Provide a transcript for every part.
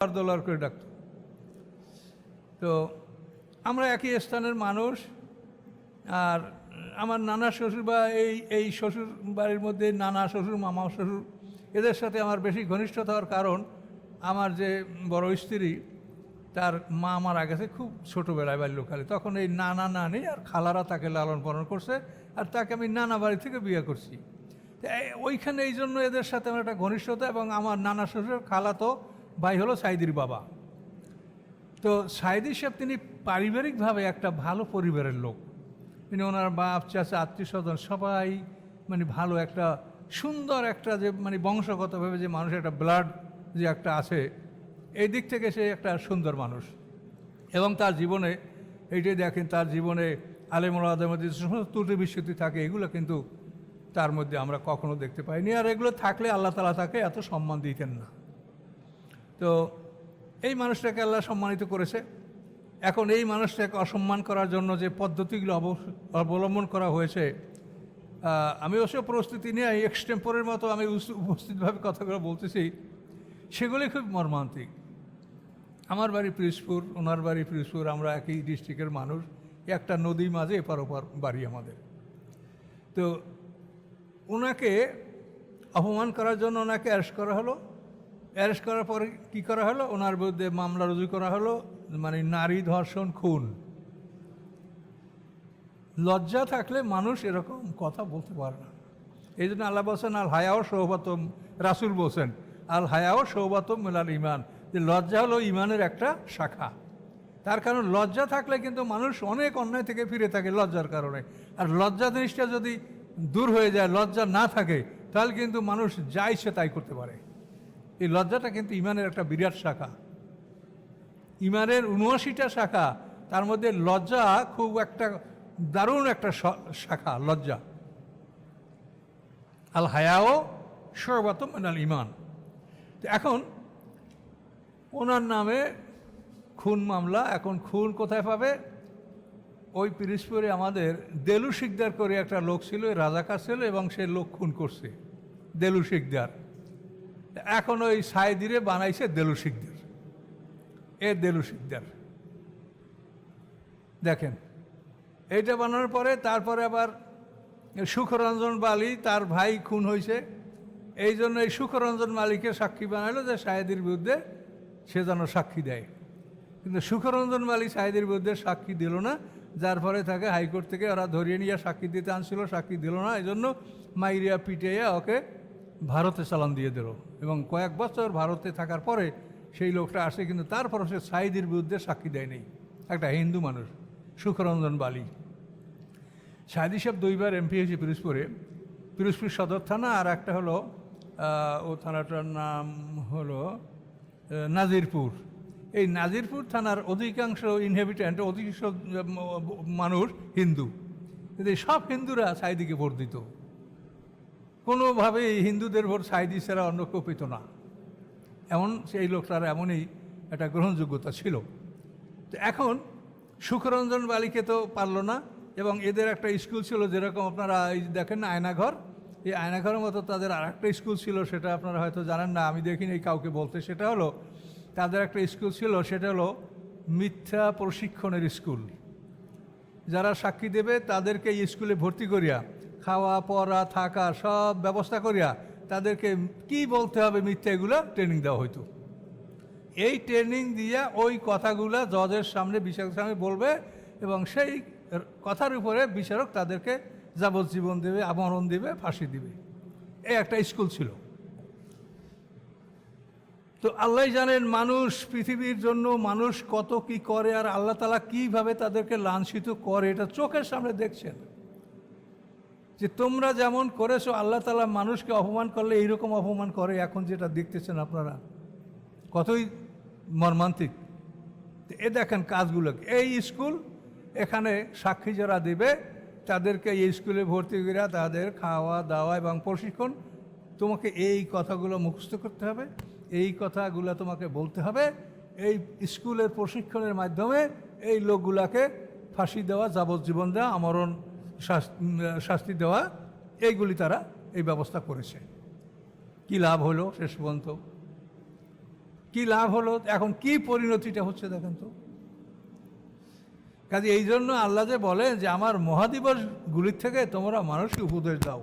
দোলার করে ডাকত। তো আমরা একই স্থানের মানুষ, আর আমার নানা শ্বশুর বা এই এই শ্বশুর বাড়ির মধ্যে নানা শ্বশুর মামা শ্বশুর, এদের সাথে আমার বেশি ঘনিষ্ঠতা হওয়ার কারণ আমার যে বড় স্ত্রী, তার মা মারা গেছে খুব ছোটোবেলায় বাল্যকালে তখন এই নানা নানি আর খালারা তাকে লালন পালন করছে, আর তাকে আমি নানা বাড়ি থেকে বিয়ে করছি। ওইখানে এই জন্য এদের সাথে আমার একটা ঘনিষ্ঠতা, এবং আমার নানা শ্বশুর, খালা তো ভাই হলো সাইদির বাবা। তো সাইদি সাহেব তিনি পারিবারিকভাবে একটা ভালো পরিবারের লোক। তিনি ওনার বাপ, চাচা আত্মীয় স্বজন সবাই মানে ভালো একটা সুন্দর একটা যে মানে বংশগতভাবে যে মানুষের একটা ব্লাড যে একটা আছে, এই দিক থেকে সে একটা সুন্দর মানুষ। এবং তার জীবনে এইটাই দেখেন, তার জীবনে আলেমুলাদের মধ্যে যে সমস্ত ত্রুটি বিস্মৃতি থাকে, এগুলো কিন্তু তার মধ্যে আমরা কখনো দেখতে পাইনি। আর এগুলো থাকলে আল্লাহ তালা তাকে এত সম্মান দিতেন না। তো এই মানুষটাকে আল্লাহ সম্মানিত করেছে। এখন এই মানুষটাকে অসম্মান করার জন্য যে পদ্ধতিগুলো অবলম্বন করা হয়েছে আমি অবশ্য প্রস্তুতি নিয়ে এক্সটেম্পোরের মতো আমি উপস্থিতভাবে কথাগুলো বলতেছি, সেগুলি খুব মর্মান্তিক। আমার বাড়ি পিরিজপুর, ওনার বাড়ি পিরিজপুর, আমরা একই ডিস্ট্রিক্টের মানুষ, একটা নদী মাঝে এপার ওপার বাড়ি আমাদের। তো ওনাকে অপমান করার জন্য ওনাকে অ্যারেস্ট করা হলো অ্যারেস্ট করার পরে কী করা হলো? ওনার বিরুদ্ধে মামলা রুজু করা হলো মানে নারী ধর্ষণ খুন। লজ্জা থাকলে মানুষ এরকম কথা বলতে পারে না। এই জন্য আল্লাহ বলছেন, আল হায়াও সৌবাতম রাসুল বলছেন, আল হায়াও সৌবাতম মেলাল ইমান যে লজ্জা হলো ইমানের একটা শাখা। তার কারণ লজ্জা থাকলে কিন্তু মানুষ অনেক অন্যায় থেকে ফিরে থাকে লজ্জার কারণে। আর লজ্জা জিনিসটা যদি দূর হয়ে যায়, লজ্জা না থাকে, তাহলে কিন্তু মানুষ যা ইচ্ছে তাই করতে পারে। এই লজ্জাটা কিন্তু ইমানের একটা বিরাট শাখা। ইমানের উনআশিটা শাখা, তার মধ্যে লজ্জা খুব একটা দারুণ একটা শাখা, লজ্জা। আল হায়াও সর্বাতম আল ইমান তো এখন ওনার নামে খুন মামলা, এখন খুন কোথায় পাবে? ওই পিরিসপুরে আমাদের দেলু শিকদার করে একটা লোক ছিল, রাজাকার ছিল, এবং সে লোক খুন করছে। দেলু শিকদার। এখন ওই সাইদিরে বানাইছে দেলু শিকদার এ দেলু শিকদার দেখেন, এইটা বানানোর পরে তারপরে আবার সুখরঞ্জন বালি, তার ভাই খুন হয়েছে এই জন্য এই সুখরঞ্জন মালিককে সাক্ষী বানাইলো যে সাহেদির বিরুদ্ধে সে যেন সাক্ষী দেয়। কিন্তু সুখরঞ্জন মালিক সাহেদের বিরুদ্ধে সাক্ষী দিল না, যার ফলে তাকে হাইকোর্ট থেকে ওরা ধরিয়ে নিয়ে সাক্ষী দিতে আনছিল, সাক্ষী দিল না। এই জন্য মাইরিয়া পিটিয়ে ওকে ভারতে চালান দিয়ে দিল এবং কয়েক বছর ভারতে থাকার পরে সেই লোকটা আসে, কিন্তু তারপর সে সাইদির বিরুদ্ধে সাক্ষী দেয়নি একটা হিন্দু মানুষ, সুখরঞ্জন বালি। সাইদি সাহেব দুইবার এমপি হয়েছে পিরোজপুরে। পিরোজপুর সদর থানা আর একটা হলো ও থানাটার নাম হলো নাজিরপুর। এই নাজিরপুর থানার অধিকাংশ ইনহেবিট্যান্ট অধিকাংশ মানুষ হিন্দু। কিন্তু সব হিন্দুরা সাইদিকে ভোট দিত। কোনোভাবেই হিন্দুদের ভোট সাইদি ছাড়া অন্য কেউ পেত না। এমন সেই লোকটার এমনই একটা গ্রহণযোগ্যতা ছিল। তো এখন সুখরঞ্জন বালিকে তো পারল না এবং এদের একটা স্কুল ছিল যেরকম আপনারা এই দেখেন না আয়নাঘর, এই আয়নাঘরের মতো তাদের আর একটা স্কুল ছিল, সেটা আপনারা হয়তো জানেন না, আমি দেখিনি এই কাউকে বলতে। সেটা হলো তাদের একটা স্কুল ছিল, সেটা হলো মিথ্যা প্রশিক্ষণের স্কুল। যারা সাক্ষী দেবে তাদেরকে এই স্কুলে ভর্তি করিয়া খাওয়া, পড়া, থাকা সব ব্যবস্থা করিয়া তাদেরকে কি বলতে হবে মিথ্যা এগুলো? ট্রেনিং দেওয়া হইতো। এই ট্রেনিং দিয়া ওই কথাগুলো জজের সামনে, বিচারকের সামনে বলবে এবং সেই কথার উপরে বিচারক তাদেরকে যাবজ্জীবন দেবে আমরণ দেবে, ফাঁসি দিবে। এই একটা স্কুল ছিল। তো আল্লাহ জানেন মানুষ পৃথিবীর জন্য মানুষ কত কি করে আর আল্লাহ তালা কীভাবে তাদেরকে লাঞ্ছিত করে, এটা চোখের সামনে দেখছেন। যে তোমরা যেমন করেছ, আল্লাহ তালা মানুষকে অপমান করলে এইরকম অপমান করে, এখন যেটা দেখতেছেন আপনারা। কতই মর্মান্তিক। এ দেখেন কাজগুলো এই স্কুল এখানে সাক্ষী যারা দেবে, তাদেরকে এই স্কুলে ভর্তি করে তাদের খাওয়া দাওয়া এবং প্রশিক্ষণ তোমাকে এই কথাগুলো মুখস্থ করতে হবে, এই কথাগুলো তোমাকে বলতে হবে, এই স্কুলের প্রশিক্ষণের মাধ্যমে এই লোকগুলাকে ফাঁসি দেওয়া, যাবজ্জীবন দেওয়া, আমরণ শাস্তি দেওয়া, এইগুলি তারা এই ব্যবস্থা করেছে। কি লাভ হলো শেষ পর্যন্ত? কি লাভ হলো? এখন কি পরিণতিটা হচ্ছে দেখেন তো? কাজে এই জন্য আল্লাহ যে বলেন যে, আমার মহাদিবসগুলির থেকে তোমরা মানুষকে উপদেশ দাও।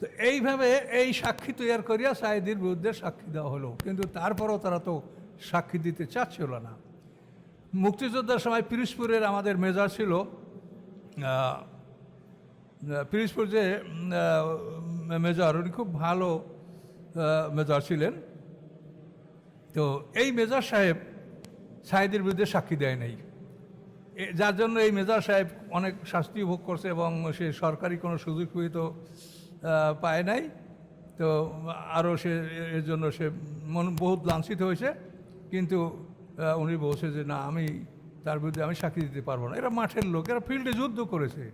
তো এইভাবে এই সাক্ষী তৈরি করিয়া সাইদির বিরুদ্ধে সাক্ষী দেওয়া হলো। কিন্তু তারপরও তারা তো সাক্ষী দিতে চাচ্ছিল না। মুক্তিযোদ্ধার সময় পিরিসপুরের আমাদের মেজার ছিল আহ, পিরিসপুর যে মেজর উনি খুব ভালো মেজর ছিলেন। তো এই মেজর সাহেব সাহেদের বিরুদ্ধে সাক্ষী দেয় নাই। যার জন্য এই মেজর সাহেব অনেক শাস্তি ভোগ করছে এবং সে সরকারি কোনো সুযোগ সুবিধা পায় নাই। তো আরও সে এর জন্য সে মন বহুত লাঞ্ছিত হয়েছে। কিন্তু উনি বলছে যে না আমি তার বিরুদ্ধে আমি সাক্ষী দিতে পারব না। এরা মাঠের লোক, এরা ফিল্ডে যুদ্ধ করেছে।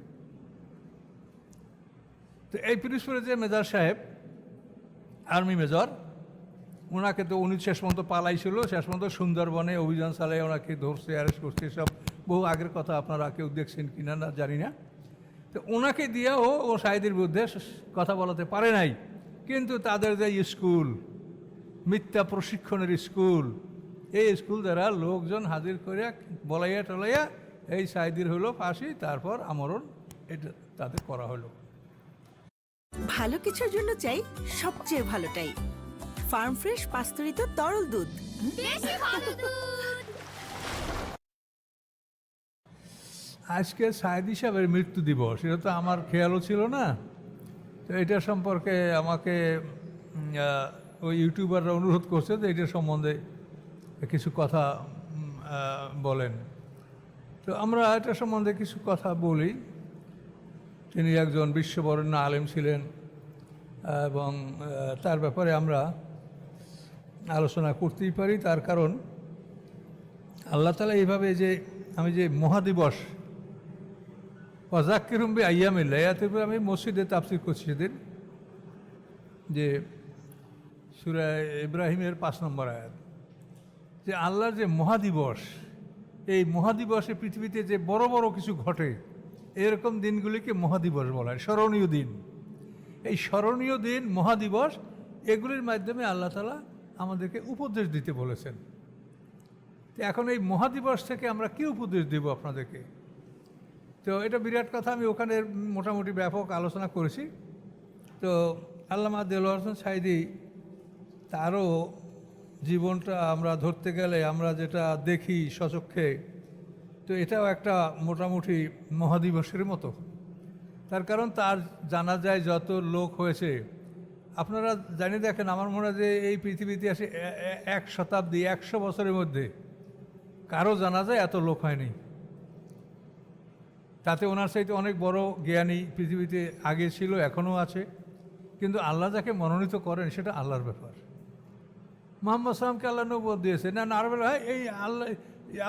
তো এই পিরিসপুরে যে মেজর সাহেব আর্মি মেজর ওনাকে তো উনি শেষ পর্যন্ত পালাইছিল। শেষ পর্যন্ত সুন্দরবনে অভিযান চালিয়ে ওনাকে ধরছে অ্যারেস্ট করছে সব বহু আগের কথা আপনারা কেউ দেখছেন কি না জানি না। তো ওনাকে দিয়েও ও সাহেদের বিরুদ্ধে কথা বলাতে পারে নাই। কিন্তু তাদের যে স্কুল, মিথ্যা প্রশিক্ষণের স্কুল এই স্কুল দ্বারা লোকজন হাজির করিয়া বলাইয়া টলাইয়া এই সাইদির হলো ফাঁসি তারপর আমরণ এটা তাদের করা হলো ভালো কিছুর জন্য চাই সবচেয়ে ভালোটাই। ফার্ম ফ্রেশ পাস্তুরিত তরল দুধ। দুধ! আজকে সাহেদি সাহেবের মৃত্যু দিবস এটা তো আমার খেয়ালও ছিল না। তো এটা সম্পর্কে আমাকে ওই ইউটিউবাররা অনুরোধ করছে যে এটা সম্বন্ধে কিছু কথা বলেন। তো আমরা এটা সম্বন্ধে কিছু কথা বলি। তিনি একজন বিশ্ববরেণ্য আলেম ছিলেন এবং তার ব্যাপারে আমরা আলোচনা করতেই পারি। তার কারণ, আল্লাহ তালা এইভাবে যে, আমি যে মহাদিবস অজাক্কিরুম্বি আইয়ামিল্লা ইয়াতে আমি মসজিদে তাফসির করছি সেদিন, যে সুরা ইব্রাহিমের পাঁচ নম্বর আয়াত। যে আল্লাহর যে মহাদিবস, এই মহাদিবসে পৃথিবীতে যে বড় বড় কিছু ঘটে, এরকম দিনগুলিকে মহাদিবস বলা হয়, স্মরণীয় দিন। এই স্মরণীয় দিন, মহাদিবস, এগুলির মাধ্যমে আল্লাহ তালা আমাদেরকে উপদেশ দিতে বলেছেন। তো এখন এই মহাদিবস থেকে আমরা কি উপদেশ দেব আপনাদেরকে? তো এটা বিরাট কথা, আমি ওখানে মোটামুটি ব্যাপক আলোচনা করেছি। তো আল্লামা দেলোয়ার হোসেন সাইদি তারও জীবনটা আমরা ধরতে গেলে আমরা যেটা দেখি সচক্ষে, তো এটাও একটা মোটামুটি মহাদিবসের মতো। তার কারণ তার জানা যায় যত লোক হয়েছে। আপনারা জানি দেখেন, আমার মনে হয় যে এই পৃথিবীতে আসে এক শতাব্দী, একশো বছরের মধ্যে কারও জানা যায় এত লোক হয়নি। তাতে ওনার সাথে অনেক বড় জ্ঞানী পৃথিবীতে আগে ছিল, এখনও আছে। কিন্তু আল্লাহ যাকে মনোনীত করেন, সেটা আল্লাহর ব্যাপার। মোহাম্মদ সালামকে আল্লাহ নবুয়ত দিয়েছে। না না, আরবের হয় এই আল্লাহ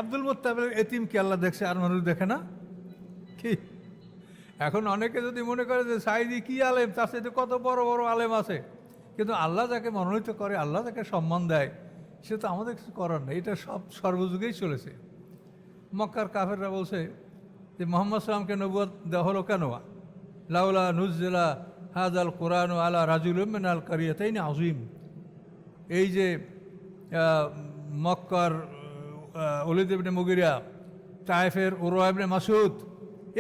আব্দুল মোত্তাবের এতিমকে আল্লাহ দেখছে, আর মানুষ দেখে না? কি? এখন অনেকে যদি মনে করে যে সাইদি কি আলেম, তার সাথে কত বড় বড় আলেম আছে। কিন্তু আল্লাহ যাকে মনোনীত করে, আল্লাহ যাকে সম্মান দেয়, সে তো আমাদের কিছু করার নেই। এটা সব সর্বযুগেই চলেছে। মক্কার কাফেররা বলছে যে, মোহাম্মদ সালামকে নবুয়ত দেওয়া হলো কেন? লাউলা নুজলা হাজ আল কোরআন আলা রাজুল উম্মেন তাই কারিয়াতাইন আজিম এই যে মক্কার অলিদেবনে মুগিরা, তায়েফের ওরোয়াবনে মাসুদ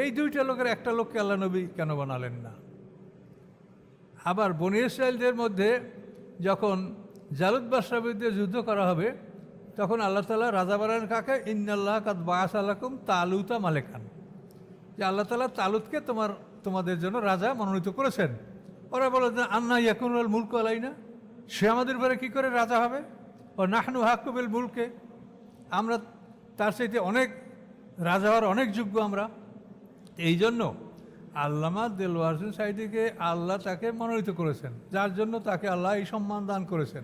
এই দুইটা লোকের একটা লোককে আল্লাহ নবী কেন বানালেন না? আবার বনি ইসরায়েলদের মধ্যে যখন জালুদ বাদশার বিরুদ্ধে যুদ্ধ করা হবে, তখন আল্লাহ তালা রাজা বানান কাকে? ইন্নাল্লাহ কাদ বায়াস আলাকুম তালুতা মালেকান। যে আল্লাহ তালা তালুতকে তোমার, তোমাদের জন্য রাজা মনোনীত করেছেন। ওরা বলে আন্না ইয়াকুনুল মুলক আলাই না সে আমাদের উপরে কী করে রাজা হবে? ও নাহনু হাকুবেল মুলকে। আমরা তার চাইতে অনেক রাজা হওয়ার অনেক যোগ্য আমরা। এই জন্য আল্লামা দেলওয়ার হোসেন সাইদিকে আল্লাহ তাকে মনোনীত করেছেন। যার জন্য তাকে আল্লাহ এই সম্মান দান করেছেন।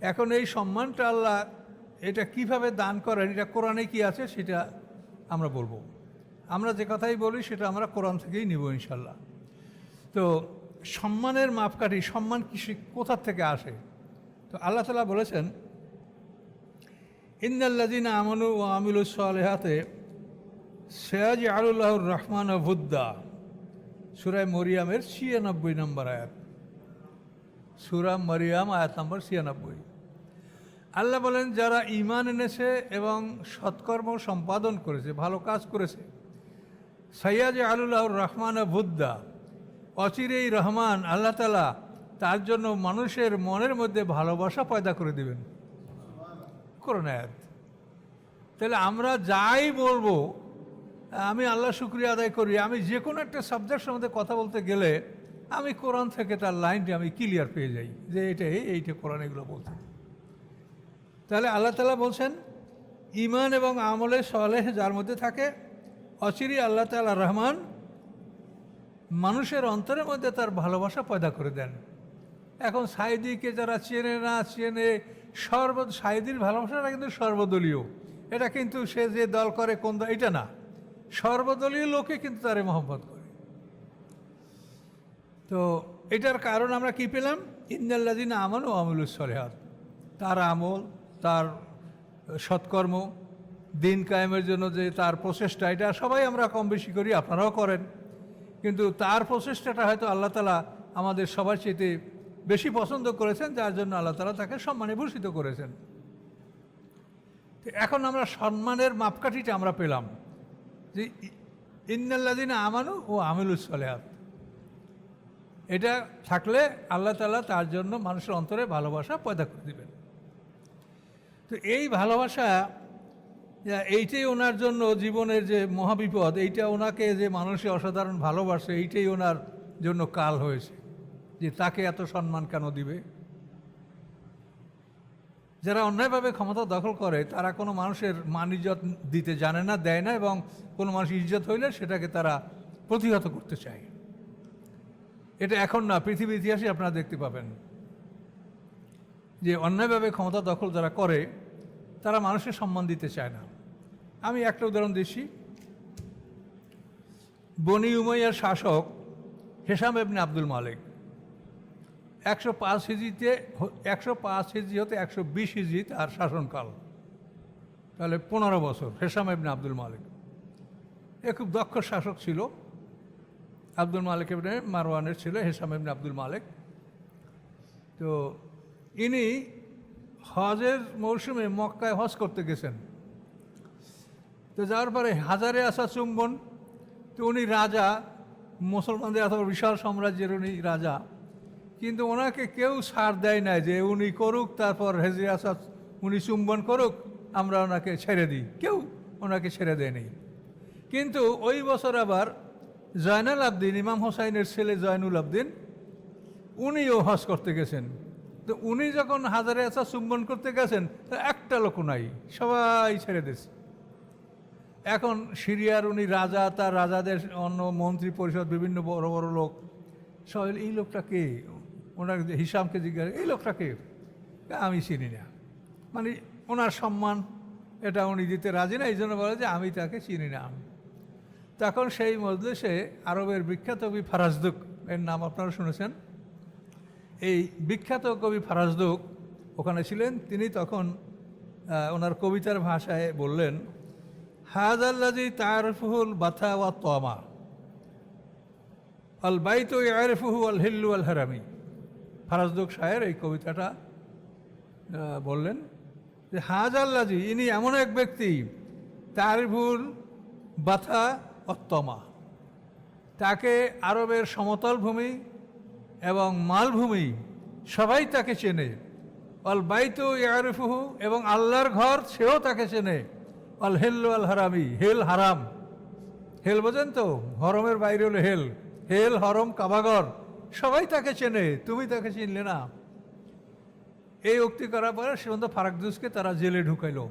এখন এই সম্মানটা আল্লাহ এটা কীভাবে দান করেন, এটা কোরআনে কি আছে সেটা আমরা বলব। আমরা যে কথাই বলি সেটা আমরা কোরআন থেকেই নিব ইনশাল্লাহ তো সম্মানের মাপকাঠি, সম্মান কিসে কোথা থেকে আসে? তো আল্লাহ তালা বলেছেন ইন্দাল্লাদিন আমানু ও আমিলুস সালেহাতে সয়াজ আলুল্লাহর রহমান ভুদ্দা সুরায় মরিয়ামের ছিয়ানব্বই নম্বর আয়াত। সুরা মরিয়াম আয়াত নম্বর ছিয়ানব্বই। আল্লাহ বলেন, যারা ইমান এনেছে এবং সৎকর্ম সম্পাদন করেছে, ভালো কাজ করেছে সৈয়াদ আলুল্লাহ রহমান বুদ্ধা অচিরেই রহমান আল্লাহ তালা তার জন্য মানুষের মনের মধ্যে ভালোবাসা পয়দা করে দেবেন। করুন আয়াত। তাহলে আমরা যাই বলব, আমি আল্লাহ শুক্রিয়া আদায় করি, আমি যে কোনো একটা সাবজেক্ট সম্বন্ধে কথা বলতে গেলে আমি কোরআন থেকে তার লাইনটি আমি ক্লিয়ার পেয়ে যাই, যে এটা এই, এইটা কোরআন এগুলো বলতে তাহলে আল্লাহ তালা বলছেন ইমান এবং আমলে সলেহ যার মধ্যে থাকে অচিরি আল্লাহ তালা রহমান মানুষের অন্তরের মধ্যে তার ভালোবাসা পয়দা করে দেন। এখন সাইদিকে যারা চেনে না চেনে সর্ব সাইদির ভালোবাসাটা কিন্তু সর্বদলীয়। এটা কিন্তু সে যে দল করে কোন দল, এটা না। সর্বদলীয় লোকে কিন্তু তারে মহব্বত করে। তো এটার কারণ আমরা কি পেলাম? ইন্দাল্লাদিন আমল ও আমলুস সলেহাত। তার আমল, তার সৎকর্ম, দিন কায়েমের জন্য যে তার প্রচেষ্টা, এটা সবাই আমরা কম বেশি করি, আপনারাও করেন। কিন্তু তার প্রচেষ্টাটা হয়তো আল্লাহ তালা আমাদের সবার চেয়ে বেশি পছন্দ করেছেন, যার জন্য আল্লাহ তালা তাকে সম্মানে ভূষিত করেছেন। তো এখন আমরা সম্মানের মাপকাঠিটা আমরা পেলাম যে ইন্নাল্লাদিন আমানু ও আমিলুস সলেহাত। এটা থাকলে আল্লাহ তালা তার জন্য মানুষের অন্তরে ভালোবাসা পয়দা করে দিবেন। তো এই ভালোবাসা এইটাই ওনার জন্য জীবনের যে মহাবিপদ, এইটা ওনাকে যে মানুষে অসাধারণ ভালোবাসে, এইটাই ওনার জন্য কাল হয়েছে। যে তাকে এত সম্মান কেন দিবে? যারা অন্যায়ভাবে ক্ষমতা দখল করে, তারা কোনো মানুষের মান ইজ্জত দিতে জানে না, দেয় না এবং কোনো মানুষ ইজ্জত হইলে সেটাকে তারা প্রতিহত করতে চায়। এটা এখন না, পৃথিবীর ইতিহাসে আপনারা দেখতে পাবেন। যে অন্যায়ভাবে ক্ষমতা দখল যারা করে তারা মানুষের সম্মান দিতে চায় না। আমি একটা উদাহরণ দিচ্ছি। বনি উমাইয়ার শাসক হেসাম এবনে আব্দুল মালিক। একশো পাঁচ হিজিতে একশো পাঁচ হিজি হতে একশো বিশ হিজি তার শাসনকাল। তাহলে পনেরো বছর হেসাম এবনে আব্দুল মালিক। এ খুব দক্ষ শাসক ছিল। আব্দুল মালিক এবনে মারওয়ানের ছিল হেসাম এবনে আব্দুল মালিক। তো ইনি হজের মৌসুমে মক্কায় হজ করতে গেছেন। তো যাওয়ার পরে হাজারে আসা চুম্বন, তো উনি রাজা, মুসলমানদের এত বিশাল সাম্রাজ্যের উনি রাজা। কিন্তু ওনাকে কেউ ছাড় দেয় না যে উনি করুক, তারপর হেজরে আসাদ উনি চুম্বন করুক, আমরা ওনাকে ছেড়ে দিই। কেউ ওনাকে ছেড়ে দেয়নি কিন্তু ওই বছর আবার জয়নাল আবদিন, ইমাম হোসাইনের ছেলে জয়নুল আবদিন, উনিও হজ করতে গেছেন। তো উনি যখন হাজারে আসা চুম্বন করতে গেছেন একটা লোক নাই, সবাই ছেড়ে দিয়েছে। এখন সিরিয়ার উনি রাজা, তার রাজাদের অন্য মন্ত্রী পরিষদ, বিভিন্ন বড় বড় লোক, সবাই এই লোকটা কে? ওনার হিসামকে জিজ্ঞাসা, এই লোকটা কে? আমি চিনি না। মানে ওনার সম্মান, এটা উনি দিতে রাজি না এই জন্য বলে যে, আমি তাকে চিনি না। আমি তখন সেই মজলিসে আরবের বিখ্যাত কবি ফারাজদুক, এর নাম আপনারা শুনেছেন? এই বিখ্যাত কবি ফারাজদুক ওখানে ছিলেন। তিনি তখন ওনার কবিতার ভাষায় বললেন হাজাল্লাজি তারফুল বাথা ওয়া তমা আল বাইত ইয়ারফুহু আল হিল্লু আল হারামি। ফারাজদুক সাহের এই কবিতাটা বললেন যে হাজাল্লাজি ইনি এমন এক ব্যক্তি তারফুল বাথা অত্তমা তাকে আরবের সমতল ভূমি এবং মালভূমি, সবাই তাকে চেনে। অল বাইতু ইয়ারিফুহু এবং আল্লাহর ঘর, সেও তাকে চেনে। অল হেল্লু আল হারামি, হেল হারাম। হেল বোঝেন তো? হরমের বাইরে হলো হেল। হেল, হরম, কাবাগর, সবাই তাকে চেনে, তুমি তাকে চিনলে না। এই উক্তি করার পরে সীমন্ত ফারাকদুসকে তারা জেলে ঢুকাইলো।